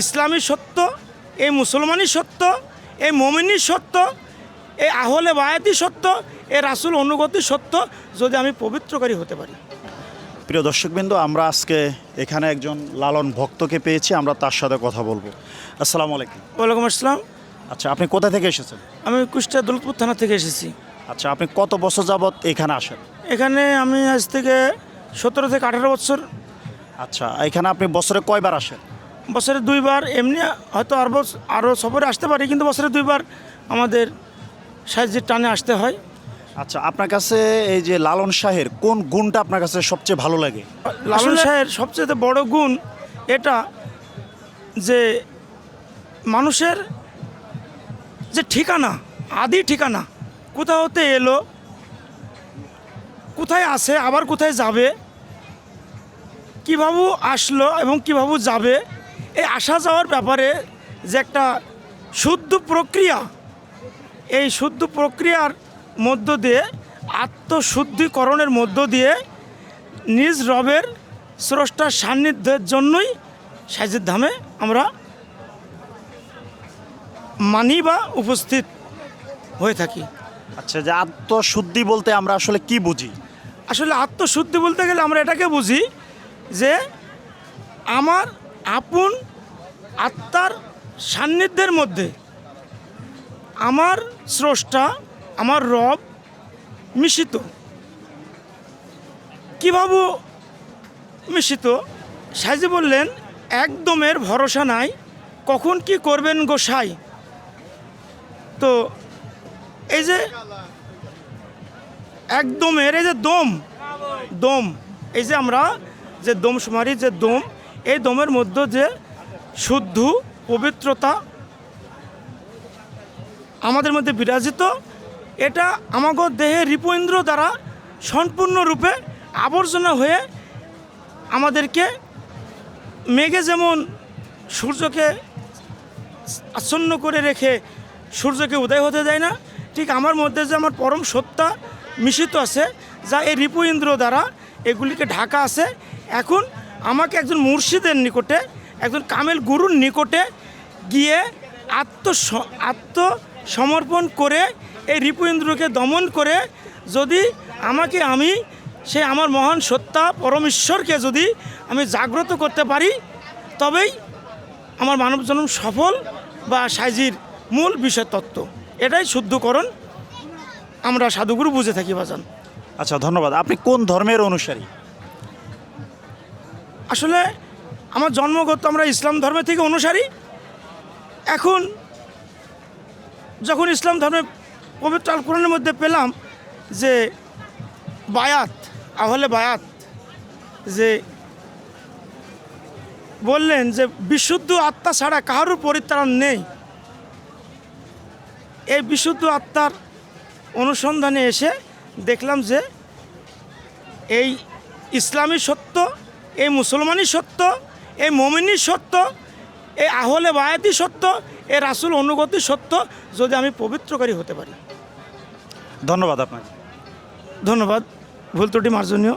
ইসলামী সত্য এই মুসলমানই সত্য এই মমিনী সত্য এই আহলে বায়াতি সত্য এই রাসুল অনুগতি সত্য যদি আমি পবিত্রকারী হতে পারি। প্রিয় দর্শকবৃন্দ আমরা আজকে এখানে একজন লালন ভক্তকে পেয়েছি আমরা তার সাথে কথা বলব। আসসালামু আলাইকুম। ওয়ালাইকুম আসসালাম। আচ্ছা আপনি কোথা থেকে এসেছেন? আমি কুষ্টিয়া দৌলতপুর থানা থেকে এসেছি। আচ্ছা আপনি কত বছর যাবত এখানে আসেন? এখানে আমি আজ থেকে সতেরো থেকে আঠারো বছর। আচ্ছা এখানে আপনি বছরে কয়বার আসেন? বছরে দুইবার এমনি হয়তো আরও আরও সফরে আসতে পারি কিন্তু বছরে দুইবার আমাদের সাহায্যের টানে আসতে হয়। আচ্ছা আপনার কাছে এই যে লালন শাহের কোন গুণটা আপনার কাছে সবচেয়ে ভালো লাগে? লালন শাহের সবচেয়ে বড় গুণ এটা যে মানুষের যে ঠিকানা আদি ঠিকানা কোথা হতে এলো কোথায় আসে আবার কোথায় যাবে কীভাবে আসলো এবং কীভাবে যাবে এই আসা যাওয়ার ব্যাপারে যে একটা শুদ্ধ প্রক্রিয়া এই শুদ্ধ প্রক্রিয়ার মধ্য দিয়ে আত্মশুদ্ধিকরণের মধ্য দিয়ে নিজ রবের স্রষ্টার সান্নিধ্যের জন্যই সাইজের ধামে আমরা মানি বা উপস্থিত হয়ে থাকি। আচ্ছা যে আত্মশুদ্ধি বলতে আমরা আসলে কি বুঝি? আসলে আত্মশুদ্ধি বলতে গেলে আমরা এটাকে বুঝি যে আমার আপন আত্মার সান্নিধ্যের মধ্যে আমার স্রষ্টা, আমার রব মিশিত। কীভাবে মিশিত? সাইজি বললেন, একদমের ভরসা নাই। কখন কি করবেন গোসাই তো এই যে একদমের, এই যে দম দম, এই যে আমরা যে দম সুমারি যে দম এই দমের মধ্যে যে শুদ্ধ পবিত্রতা আমাদের মধ্যে বিরাজিত, এটা আমাগো দেহে রিপইন্দ্র দ্বারা সম্পূর্ণরূপে আবর্জনা হয়ে আমাদেরকে মেঘে যেমন সূর্যকে আচ্ছন্ন করে রেখে সূর্যকে উদয় হতে দেয় না, ঠিক আমার মধ্যে যে আমার পরম সত্তা মিশিত আছে, যা এই রিপু ইন্দ্র দ্বারা এগুলিকে ঢাকা আছে, এখন আমাকে একজন মুর্শিদের নিকটে, একজন কামেল গুরুর নিকটে গিয়ে আত্ম আত্মসমর্পণ করে এই রিপু ইন্দ্রকে দমন করে যদি আমাকে আমি, সে আমার মহান সত্তা পরমেশ্বরকে যদি আমি জাগ্রত করতে পারি, তবেই আমার মানব জন্ম সফল বা সাইজির মূল বিষয় তত্ত্ব। এটাই শুদ্ধকরণ। আমরা সাধুগুরু বুঝে থাকি বাজান আচ্ছা ধন্যবাদ। আপনি কোন ধর্মের অনুসারী? আসলে আমার জন্মগত আমরা ইসলাম ধর্মে থেকে অনুসারী। এখন যখন ইসলাম ধর্মে পবিত্র আল কোরআনের মধ্যে পেলাম যে বায়াত, আহলে বায়াত, যে বললেন যে বিশুদ্ধ আত্মা ছাড়া কারোর পরিত্রাণ নেই। এই বিশুদ্ধ আত্মার অনুসন্ধানে এসে দেখলাম যে এই ইসলামী সত্য এই মুসলমানই সত্য এই মমিনই সত্য এই আহলে বায়াতি সত্য এই রাসুল অনুগতি সত্য যদি আমি পবিত্রকারী হতে পারি। ধন্যবাদ আপনাকে। ধন্যবাদ। ভুল ত্রুটি মার্জনীয়।